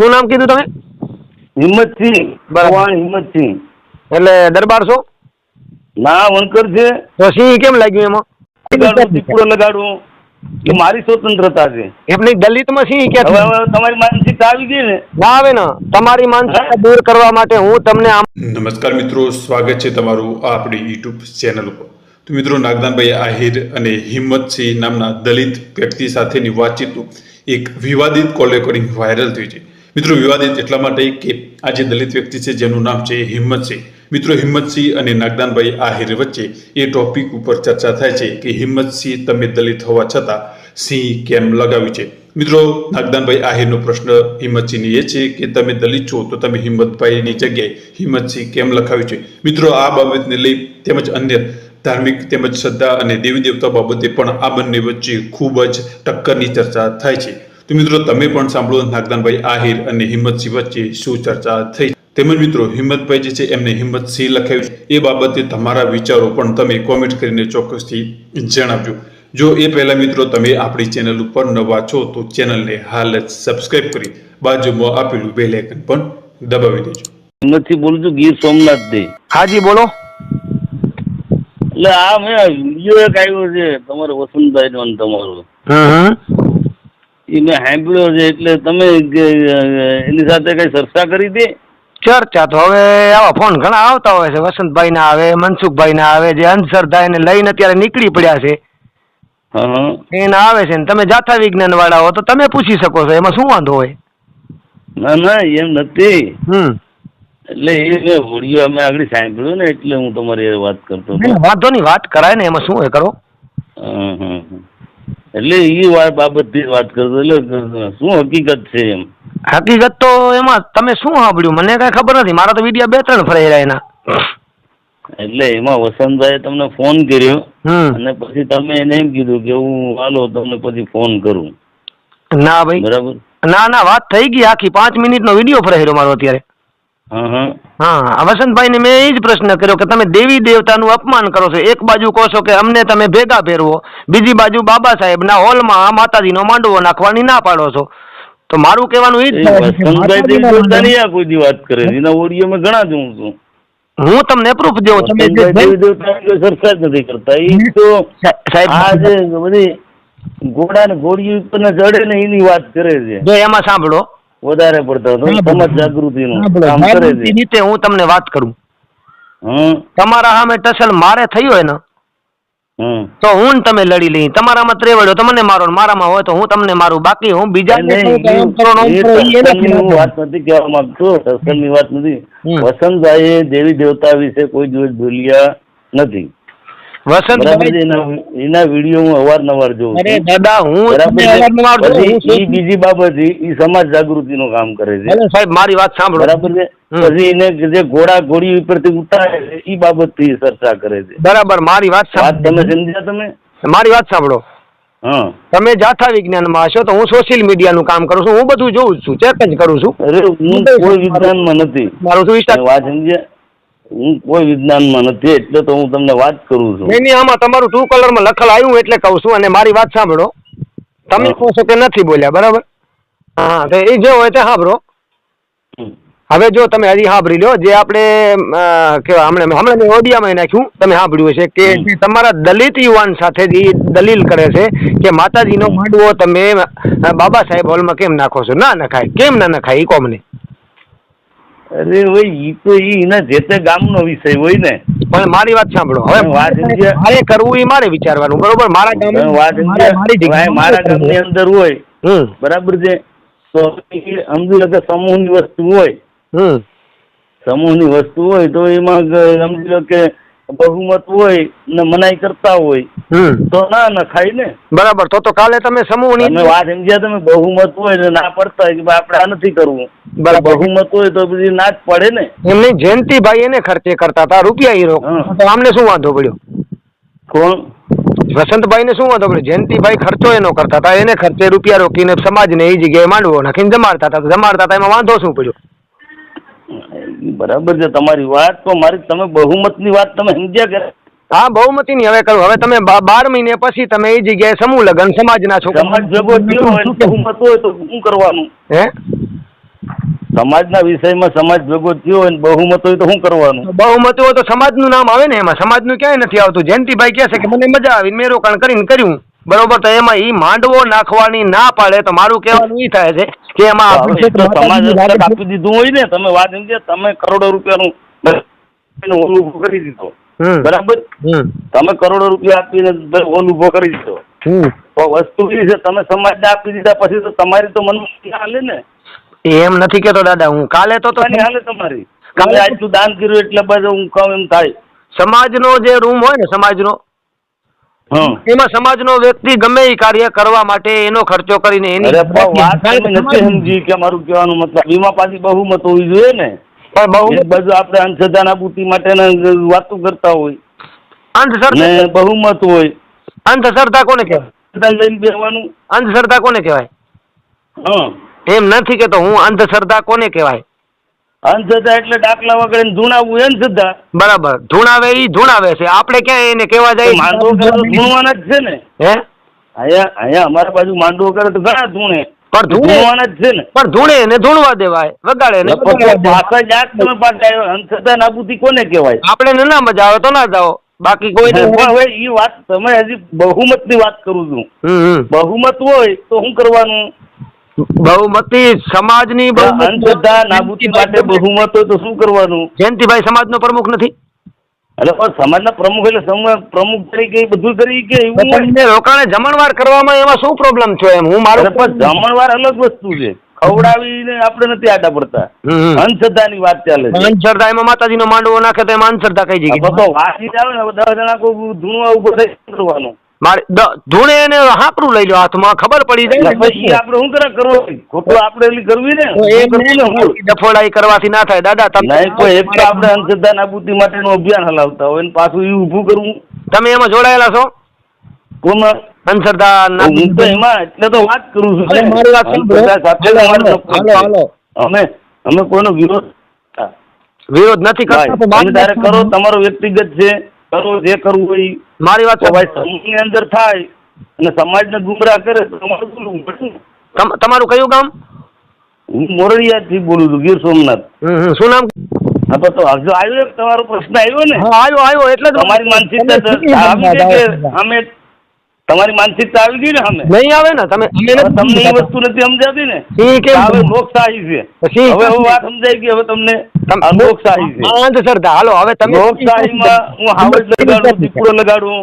શું નામ કીધું તમે? હિંમતસિંહ. ભગવાન હિંમતસિંહ. એટલે દરબાર છો ના વણકર છે. તો સિંહ કેમ લાગ્યું એમાં? દીપડો લગાડું એ મારી સ્વતંત્રતા છે. એમની દલિતમાં સિંહ હવે તમારી માનસિકતા આવી ગઈ ને? ના આવે ને. તમારી માનસિકતા દૂર કરવા માટે હું તમને આમ નમસ્કાર મિત્રો સ્વાગત છે તમારું આ આપણી યુટ્યુબ ચેનલ ઉપર. તો મિત્રો નાગદાનભાઈ આહિર અને હિંમતસિંહ નામના દલિત વ્યક્તિ સાથેની વાતચીત એક વિવાદિત કોલ રેકોર્ડિંગ વાયરલ થઈ છે. મિત્રો, વિવાદિત એટલા માટે કે આ જે દલિત વ્યક્તિ છે, જેનું નામ છે હિંમત છે. મિત્રો, હિંમતસિંહ અને નાગદાનભાઈ આહિર વચ્ચે એ ટોપિક ઉપર ચર્ચા થાય છે કે હિંમતસિંહ તમે દલિત હોવા છતાં સિંહ કેમ લગાવ્યું છે? મિત્રો, નાગદાનભાઈ આહિરનો પ્રશ્ન હિંમતસિંહને એ છે કે તમે દલિત છો તો તમે હિંમતભાઈની જગ્યાએ હિંમતસિંહ કેમ લખાવ્યું છે? મિત્રો, આ બાબતને લઈ તેમજ અન્ય ધાર્મિક તેમજ શ્રદ્ધા અને દેવી દેવતા બાબતે પણ આ બંને વચ્ચે ખૂબ જ ટક્કરની ચર્ચા થાય છે. તો મિત્રો તમે પણ સાંભળો નાગદાનભાઈ આહિર અને હિંમતસિંહ વચ્ચે શું ચર્ચા થઈ? તેમજ મિત્રો હિંમતભાઈ જે છે એમને હિંમતસિંહ લખાવ્યું એ બાબતે તમારા વિચારો પણ તમે કોમેન્ટ કરીને ચોક્કસથી જણાવજો. જો એ પહેલા મિત્રો તમે આપણી ચેનલ ઉપર નવા છો તો ચેનલને હાલ જ સબસ્ક્રાઇબ કરી બાજુમાં આપેલું બેલ આઇકન પણ દબાવી દેજો. નથી બોલું છું ગીર સોમનાથથી હાજી બોલો. એટલે આ મેં બીજો એક આવ્યો છે તમારો વસંતભાઈ નો તમારો. એ મેં સાંભળ્યો છે એટલે તમે એની સાથે કઈ ચર્ચા કરી હતી ચર્ચા તો હવે આવા ફોન ઘણા આવતા હોય છે. વસંતભાઈ ના આવે મનસુખભાઈ ના આવે જે અંધશ્રદ્ધા એને લઈને અત્યારે નીકળી પડ્યા છે. એના આવે છે ને તમે જાથા વિજ્ઞાન વાળા હો તો તમે પૂછી શકો છો એમાં શું વાંધો હોય? ના ના એમ નથી. હમ. એટલે એ મેં વીડિયો અમે આગળ સાંભળ્યું ને એટલે હું તમારી વાત કરતો વાંધો નહીં વાત કરાય ને એમાં શું હોય કરો હં, હં, હં. એટલે એ વાત બાબતથી વાત કરતો એટલે શું હકીકત છે એમ? હકીકત તો એમાં તમે શું સાંભળ્યું? મને કઈ ખબર નથી. મારા તો વીડિયો બે ત્રણ ફરેલા એના. એટલે એમાં વસંતભાઈ તમને ફોન કર્યો અને પછી તમે એને એમ કીધું કે હું હાલો તમને પછી ફોન કરું. ના ભાઈ. બરાબર? ના ના વાત થઈ ગઈ આખી. પાંચ મિનિટનો વીડિયો રહ્યો મારો અત્યારે. હા. વસંતભાઈને મેં એ જ પ્રશ્ન કર્યો કે તમે દેવી દેવતાનું અપમાન કરો છો. એક બાજુ કહો છો કે અમને તમે ભેગા ફેરવો બીજી બાજુ બાબા સાહેબના હોલમાં આ માતાજીનો માંડવો નાખવાની ના પાડો છો. તો મારું કહેવાનું એ જ વસંતભાઈ વાત કરે છે. એના ઘણા જોઉં છું. હું તમને પ્રૂફ દેવું તમે જે દેવી દેવતાની કોઈ જ નથી કરતા. એ તો સાહેબ આ જે બધી ઘોડા ને ઘોડી ઉપર ને ચડે ને એની વાત કરે છે. જો એમાં સાંભળો. વધારે પડતો સમાજ જાગૃતિ નું કામ કરે છે. રીતે હું તમને વાત કરું. તમારા સામે ટસલ મારે થયો હોય ને તો હું તમે લડી લઈ. તમારામાં ત્રેવડ્યો તો મને મારો મારામાં હોય તો હું તમને મારું બાકી હું બીજા. વાત નથી કહેવા માંગતો તસ્કરની વાત નથી. વસંતભાઈ દેવી દેવતા વિશે કોઈ દિવસ ભૂલ્યા નથી. વસંતભાઈ છે? એના એના વીડિયો હું અવારનવાર જોઉં અરે દાદા હું બરાબર છે? અવારનવાર જોઉં, હું પછી ઈ શું- બીજી બાબત છે, ઈ સમાજ જાગૃતિનું કામ કરે છે. સાહેબ મારી વાત સાંભળો. બરાબર છે? પછી એને જે ઘોડા ઘોડી ઉપરથી ઉતારે છે ઈ બાબતથી ચર્ચા કરે છે. બરાબર મારી વાત વાત તમે સમજ્યા તમે? મારી વાત સાંભળો. તમે જાથા વિજ્ઞાનમાં હશો તો હું સોશિયલ મીડિયાનું કામ કરું છું હું બધું જોઉં છું ચેક જ કરું છું. અરે હું કોઈ વિજ્ઞાનમાં નથી. મારું શું વાત સમજ્યા? હું કોઈ વિજ્ઞાનમાં નથી એટલે તો હું તમને વાત કરું છું. નહીં નહીં આમાં તમારું ટુ કલરમાં લખેલ આવ્યું એટલે કહું છું અને મારી વાત સાંભળો. તમે કહો છો કે નથી બોલ્યા બરાબર? હા તો એ જે હોય તે સાંભળો. હવે જો તમે હજી સાંભળી લો જે આપણે કેવા હમણાં હમણાં મેં ઓડિયામાં નાખ્યું તમે સાંભળ્યું હશે કે તમારા દલિત યુવાન સાથે જે દલીલ કરે છે કે માતાજીનો માંડવો તમે બાબા સાહેબ હોલમાં કેમ નાખો છો? ના નખાય કેમ ના નખાય એ કહો મને અરે ભાઈ ઈ તો ઈ એના જે તે ગામનો વિષય હોય ને. પણ મારી વાત સાંભળો. હવે વાત મારે કરવું એ મારે વિચારવાનું બરોબર? મારા ગામ વાત મારા ગામની અંદર હોય બરાબર છે? તો સમજી લો કે સમૂહની વસ્તુ હોય. હમ. સમૂહની વસ્તુ હોય તો એમાં સમજી લો કે બહુમત હોય ને મનાઈ કરતા હોય તો ના નખાય ને. બરાબર તો તો કાલે તમે સમૂહની વાત સમજ્યા તમે બહુમત હોય ને ના પડતા હોય કે આપણે આ નથી કરવું. બરાબર. બહુમત હોય તો બધી ના જ પડે ને. એમની જયંતિભાઈ એને ખર્ચે કરતા હતા રૂપિયા હીરો. તો આમને શું વાંધો પડ્યો? કોણ? વસંતભાઈ ને શું વાંધો પડ્યો? જયંતિભાઈ ખર્ચો એનો કરતા હતા એને ખર્ચે રૂપિયા રોકીને સમાજને એ જગ્યાએ માંડવો નાખીને જમાડતા હતા. જમાડતા હતા એમાં વાંધો શું પડ્યો? બરાબર છે તમારી વાત તો મારી તમે બહુમતની વાત તમે સમજ્યા કે હા બહુમતીની હવે કરું. હવે તમે બાર મહિને પછી તમે એ જગ્યાએ સમૂહ લગ્ન સમાજના છો. સમાજ ભેગો થયો હોય બહુમત હોય તો શું કરવાનું? હે? સમાજના વિષયમાં સમાજ ભેગો થયો હોય બહુમત હોય તો શું કરવાનું? બહુમત હોય તો સમાજનું નામ આવે ને એમાં. સમાજનું ક્યાંય નથી આવતું. જયંતિભાઈ કહે છે કે મને મજા આવી મેં રોકાણ કરીને કર્યું. બરોબર તો એમાં ઈ માંડવો નાખવાની ના પાડે તો મારું કહેવાનું ઈ થાય છે કે એમાં આપણે સમાજ આપી દીધું હોય ને તમે વાત સમજે તમે કરોડો રૂપિયાનું ઓલું ઊભો કરી દીધો. બરાબર? તમે કરોડો રૂપિયા આપીને ઓલું ઊભો કરી દીધો. તો વસ્તુ એ છે તમે સમાજને આપી દીધા પછી તો તમારી તો મન હાલે ને. એમ નથી કેતો દાદા હું કાલે તો હાલે તમારી. કાલે આટલું દાન કર્યું એટલે બસ હું કહું એમ થાય. સમાજનો જે રૂમ હોય ને સમાજનો એમાં સમાજનો વ્યક્તિ ગમે એ કાર્ય કરવા માટે એનો ખર્ચો કરીને એની વાત નથી સમજી કે મારું કહેવાનું મતલબ એમાં પાછી બહુમત હોવી જોઈએ ને? પણ બહુ બાજુ આપણે અંશદાન આપૂતિ માટે વાતો કરતા હોય. અંધશ્રદ્ધા બહુમત હોય. અંધશ્રદ્ધા કોને કહેવાય? લઈને બેસવાનું. અંધશ્રદ્ધા કોને કહેવાય? હં. એમ નથી કેતો હું અંધશ્રદ્ધા કોને કહેવાય? અંધશ્રદ્ધા એટલે ડાકલા વગર ધૂણાવવું અંધશ્રદ્ધા બરાબર. ધૂણાવે ઈ ધૂણાવે છે. આપણે ક્યાં એને કહેવા જાય? માંડવો કરે ધૂણવાના જ છે ને. હે? અહીંયા અહીંયા અમારા બાજુ માંડવો કરે તો ઘણા ધૂણે. પણ ધૂણવાના જ છે ને. પણ ધૂણે ને ધૂણવા દેવાય. વગાડે ને પાછા જાત તમે પાછા અંધશ્રદ્ધા નાબૂદી કોને કહેવાય? આપણે ને ના મજા આવે તો ના જાઓ. બાકી કોઈ હવે એ વાત તમે હજી બહુમતની વાત કરું છું. હમ હમ. બહુમત હોય તો શું કરવાનું? બહુમતી સમાજની અંધશ્રદ્ધા નાબૂદી માટે બહુમત હોય તો શું કરવાનું? જયંતિભાઈ સમાજનો પ્રમુખ નથી. એટલે પણ સમાજના પ્રમુખ એટલે પ્રમુખ તરીકે બધું કરી કે એવું પણ હોય? એને રોકાણે જમણવાર કરવામાં એમાં શું પ્રોબ્લેમ થયો એમ? હું પણ જમણવાર અલગ વસ્તુ છે. ખવડાવીને આપણે નથી આડા પડતા. અંધશ્રદ્ધાની વાત ચાલે છે. અંધશ્રદ્ધા એમાં માતાજીનો માંડવો નાખે તો એમાં અંધશ્રદ્ધા કઈ જગ્યાએ? બધો વાત આવે ને દસ જણા કોઈ ધૂણવા ઉપર થઈ કરવાનું. મારે ધૂણે એને હાંકરું લઈ લો હાથમાં ખબર પડી જાય પછી આપણે શું કરે કરવું? ખોટું આપણે એટલી કરવી ને? ડફોડાઈ કરવાથી ના થાય. દાદા તમે એક તો આપણે અંધશ્રદ્ધા નાબૂદી માટેનું અભિયાન હલાવતા હોય ને પાછું એ ઊભું કરવું. તમે એમાં જોડાયેલા છો? કોમાં? અંધશ્રદ્ધા ના- હું તો એમાં એટલે તો વાત કરું છું. મારી વાત સાંભળો. હાલો. અમે અમે કોઈનો વિરોધ વિરોધ નથી કરતા. તમે તારે કરો તમારો વ્યક્તિગત છે. કરો જે કરવું હોય મારી વાત સમૂહની અંદર થાય અને સમાજને ગુમરાહ કરે તમારું તમારું કયું ગામ? હું મોરડિયાથી બોલું છું ગીર સોમનાથ. શું નામ? હા તો હજુ આવ્યો તમારો પ્રશ્ન આવ્યો ને? હા આવ્યો આવ્યો એટલે તમારી માનસિકતા અમે તમારી માનસિકતા આવી ગઈ ને અમે નહીં આવે ને તમે તમને એ વસ્તુ નથી સમજાતી ને. કે હવે લોકશાહી છે. હવે હું વાત સમજાઈ ગઈ હવે તમને લોકશાહી છે. અંધશ્રદ્ધા હાલો હવે તમે લોકશાહીમાં હું હાવજ લગાડું દીપડો લગાડું.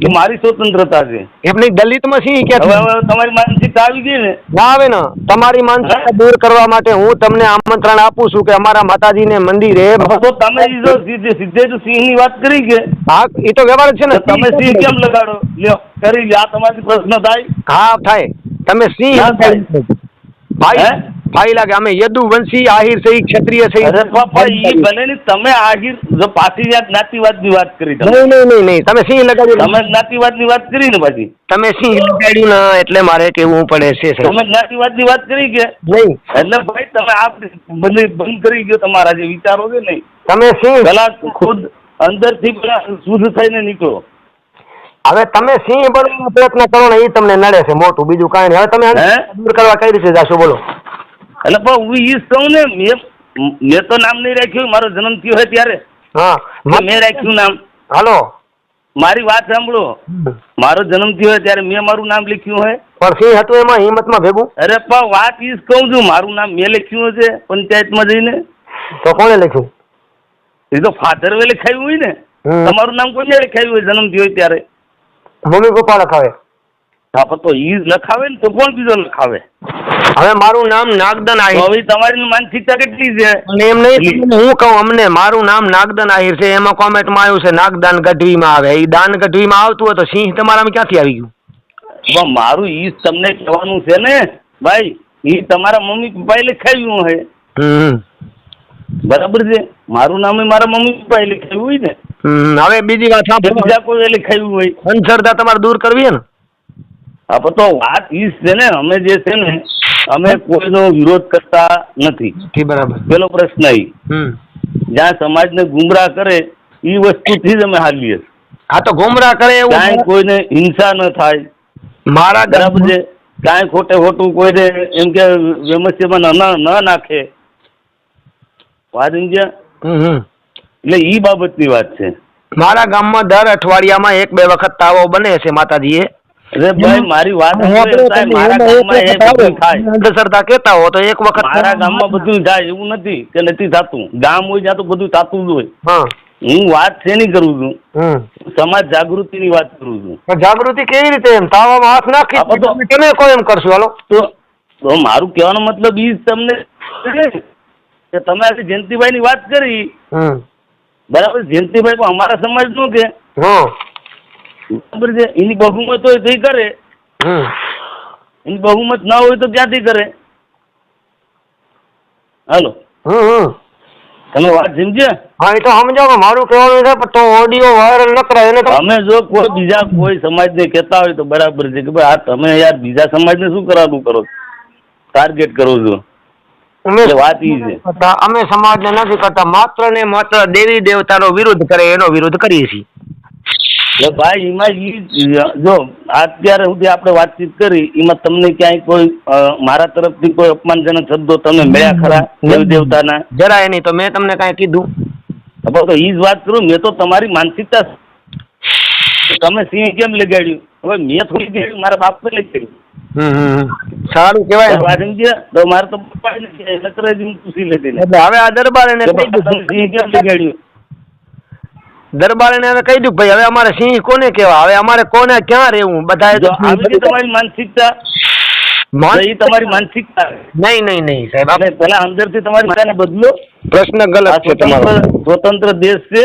એ મારી સ્વતંત્રતા છે. એમની દલિતમાં હવે ક્યાંથી તમારી માનસિકતા આવી ગઈ ને. ના આવે ને. તમારી માનસિકતા દૂર કરવા માટે હું તમને આમંત્રણ આપું છું કે અમારા માતાજીને મંદિરે તો તમે જો સીધે સીધે જ સિંહની વાત કરી કે. હા એ તો વ્યવહાર છે ને. તમે સિંહ કેમ લગાડો? લ્યો કરી લ્યો. આ તમારી પ્રશ્ન થાય. હા થાય. તમે સિંહ. ભાઈ. હે? કે અમે યદુવંશી આહિર સહી ક્ષત્રિય સહી અરે બાપા ઈ ભલે ની તમે આહિર જો પાછી યાદ જ્ઞાતિવાદની વાત કરી તમે. નહીં નહીં નહીં તમે સિંહ લગાડ્યું તમે જ્ઞાતિવાદની વાત કરી ને પછી. તમે સિંહ લગાડ્યું ના એટલે મારે કેવું પડે છે સર. તમે જ્ઞાતિવાદની વાત કરી કે? નહીં. એટલે ભાઈ તમે આ બંધ બંધ કરી ગયો તમારા જે વિચારો છે નહીં તમે સિંહ પેલા ખુદ અંદરથી પેલા શુદ્ધ થઈને નીકળો. હવે તમે સિંહ બનવાનો પ્રયત્ન કરો ને એ તમને નડે છે મોટું. બીજું કાંઈ નહીં. હવે તમે દૂર કરવા કઈ રીતે જાશો બોલો. એટલે પણ હું ઈ કહું ને મેં મેં તો નામ નહીં રાખ્યું મારો જન્મ થયો હોય ત્યારે. હા મેં રાખ્યું નામ. હાલો. મારી વાત સાંભળો. મારો જન્મ થયો હોય ત્યારે મેં મારું નામ લખ્યું હોય પણ સિંહ હતું એમાં હિંમતમાં ભેગું? અરે પણ વાત ઈ કહું છું મારું નામ મેં લખ્યું છે પંચાયતમાં જઈને. તો કોણે લખ્યું? એ તો ફાધર વે લખાયું હોય ને. તમારું નામ કોને લખાયું હોય જન્મ થયો હોય ત્યારે? Mummy papa લખાવે. હા તો ઈ લખાવે ને તો કોણ બીજો લખાવે? હવે મારું નામ નાગદન આહિર હવે તમારી માનસિકતા કેટલી છે? અને એમ નહીં હું કહું અમને મારું નામ નાગદન આહિર છે. એમાં કોમેન્ટમાં આવ્યું છે નાગદાન ગઢવીમાં આવે. એ દાન ગઢવીમાં આવતું હોય તો સિંહ તમારામાં ક્યાંથી આવી ગયું? મારું ઈ તમને કહેવાનું છે ને ભાઈ ઈ તમારા મમ્મી પપ્પાએ લખાવ્યું હોય હમ. બરાબર છે? મારું નામ મારા મમ્મી પપ્પાએ લખાવ્યું હોય ને. હવે બીજી વાત બીજા કોઈ લખાવ્યું હોય. અંધશ્રદ્ધા તમારે દૂર કરવી છે ને? હા પણ તો વાત ઈ છે ને અમે જે છે ને અમે કોઈનો વિરોધ કરતા નથી. બરાબર. પેલો પ્રશ્ન ઈ. હમ. જ્યાં સમાજને ગુમરાહ કરે એ વસ્તુથી જ અમે હાલીએ આ તો ગુમરાહ કરે ક્યાંય કાંઈ કોઈને હિંસા ન થાય. મારા બરાબર છે? કાંઈ ખોટે ખોટું કોઈને એમ કે વ્યમસ્યમાં ન ન નાખે. વાત સમજ્યા? એટલે ઈ બાબતની વાત છે. મારા ગામમાં દર અઠવાડિયામાં એક બે વખત તાવો બને છે માતાજીએ. અરે ભાઈ મારી વાત. અંધશ્રદ્ધા કહેતા હો તો એક વખત મારા ગામમાં બધું થાય એવું નથી કે નથી થતું. ગામ હોય ત્યાં તો બધું થતું જ હોય. હું. વાત શેની કરું છું? સમાજ જાગૃતિ ની વાત કરું છું. જાગૃતિ કેવી રીતે એમ? તાવામાં હાથ નાખી તો- તમે કોઈ એમ કરશો? હાલો. તો મારું કહેવાનો મતલબ ઈ તમને કે તમે આજે જયંતિભાઈની વાત કરી. હમ. બરાબર જયંતિભાઈ પણ અમારા સમાજનું કે. હા. બરાબર છે? એની બહુમત હોય તો ઈ કરે. એની બહુમત ના હોય તો ક્યાંથી કરે? હાલો. તમે વાત સમજ્યા? હા એ તો સમજાવો. મારું કહેવાનું છે પણ તો ઓડિયો વાયરલ ન કરાય એને તો અમે જો કોઈ બીજા કોઈ સમાજને કહેતા હોય તો બરાબર છે કે ભાઈ આ તમે યાર બીજા સમાજને શું કરવાનું કરો? ટાર્ગેટ કરો છો. વાત ઈ છે. અમે અમે સમાજને નથી કરતા. માત્ર ને માત્ર દેવી દેવતાનો વિરોધ કરે એનો વિરોધ કરીએ છીએ. એટલે ભાઈ એમાં ઈ જો અત્યારે સુધી આપણે વાતચીત કરી એમાં તમને ક્યાંય કોઈ મારા તરફથી કોઈ અપમાનજનક શબ્દો તમે મળ્યા ખરા દેવ દેવતાના જરાય નહીં તો મેં તમને કાંઈ કીધું. હવે તો ઈ જ વાત કરું મેં તો તમારી માનસિકતા તમે સિંહ કેમ લગાડ્યું? હવે મેં થોડી લગાડ્યું મારા બાપે લગાડ્યું. સારું કેવાય વાત તો મારે તો લેતી એટલે હવે આ દરબાર એને સિંહ કેમ લગાડ્યું? દરબાર એને હવે કહી દીધું ભાઈ હવે અમારે સિંહ કોને કેવા હવે અમારે કોને ક્યાં રહેવું? બધા તમારી માનસિકતા તમારી માનસિકતા નહીં નહીં નહીં સાહેબ. આપણે પેલા અંદરથી તમારી માતાને બદલો. પ્રશ્ન ગલત છે તમારો. સ્વતંત્ર સ્વતંત્ર દેશ છે.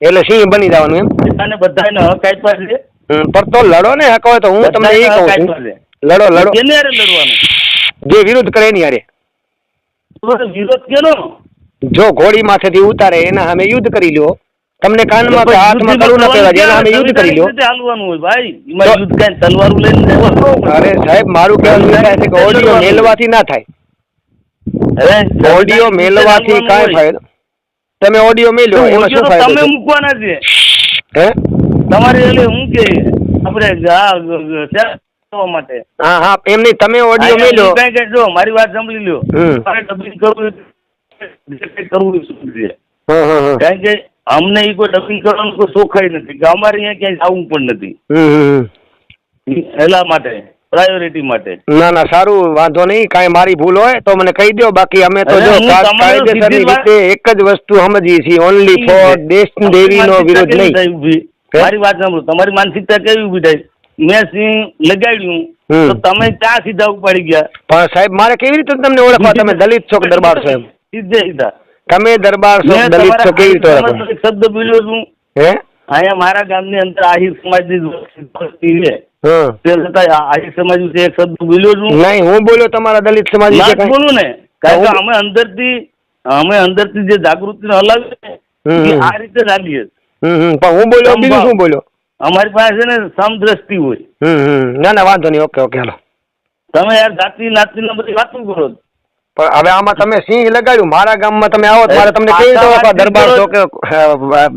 એટલે સિંહ બની જવાનું એમ? બધાને હક આપ્યા છે. હમ, પણ તો લડો ને હકો હોય તો હું તમને એ કહું છું. લડો લડો. કેને હારે લડવાનું? જે વિરોધ કરે એની હારે. વિરોધ કેનો? જો ઘોડી માથેથી ઉતારે એના સામે યુદ્ધ કરી લ્યો. તમને કાનમાં કે હાથમાં કરું ન કહેવાય એના અમે યુદ્ધ કરી લ્યો. રીતે હાલવાનું હોય ભાઈ. એમાં યુદ્ધ કાંઈ તલવારું લઈને અરે સાહેબ મારું કહેવાનું એ છે કે ઓડિયો મેલવાથી ના થાય. અરે, ઓડિયો મેલવાથી કાઈ ફાયદો તમે ઓડિયો મેલ્યો એમાં શું ફાયદો તમે મૂકવાના છે. હે? તમારે એટલે હું કે આપણે આ માટે. હા હા એમ નહીં તમે ઓડિયો મેલ્યો. કઈ કાંઈ જો મારી વાત સાંભળી લ્યો. મારે ડબિંગ કરવું કરવું હં હં હં. કારણ કે અમને એ કોઈ ડબિંગ કરવાનું કોઈ શોખાય નથી કે અમારે અહીંયા ક્યાંય જવું પણ નથી. એલા માટે પ્રાયોરિટી માટે. ના ના સારું વાંધો નહીં કાંઈ મારી ભૂલ હોય તો મને કહી દો બાકી અમે તો જો કાયદેસરની રીતે એક જ વસ્તુ સમજીએ છીએ ઓનલી ફોર દેશ દેવીનો વિરોધ નહીં? મારી વાત સાંભળો તમારી માનસિકતા કેવી ઊભી થાય? મેં સિંહ લગાડ્યું તો તમે ત્યાં સીધા ઉપાડી ગયા? પણ સાહેબ મારે કેવી રીતે તમને ઓળખવા? તમે દલિત છો કે દરબાર છો એમ? સીધે સીધા. તમે દરબાર છો દલિત છો કેવી રીતે ઓળખો શબ્દ બોલ્યો છું. હે? અહીંયા મારા ગામની અંદર આહિર સમાજની વસ્તી છે. તે છતાં આહિર સમાજ વિશે એક શબ્દ બોલ્યો છું. નહીં હું બોલ્યો તમારા દલિત સમાજ વિશે બોલું ને. કારણ કે અમે અંદરથી અમે અંદરથી જે જાગૃતિને હલાવીએ આ રીતે હમ પણ હું બોલ્યો બીજું શું બોલ્યો? અમારી પાસે છે ને સમદ્રષ્ટિ હોય. ના ના વાંધો નહીં. Okay okay hello. તમે યાર જાતિ નાતની બધી વાતો કરો. છો. પણ હવે આમાં તમે સિંહ લગાડ્યું મારા ગામમાં તમે આવો તો મારે તમને કેવી વાતચીત દરબાર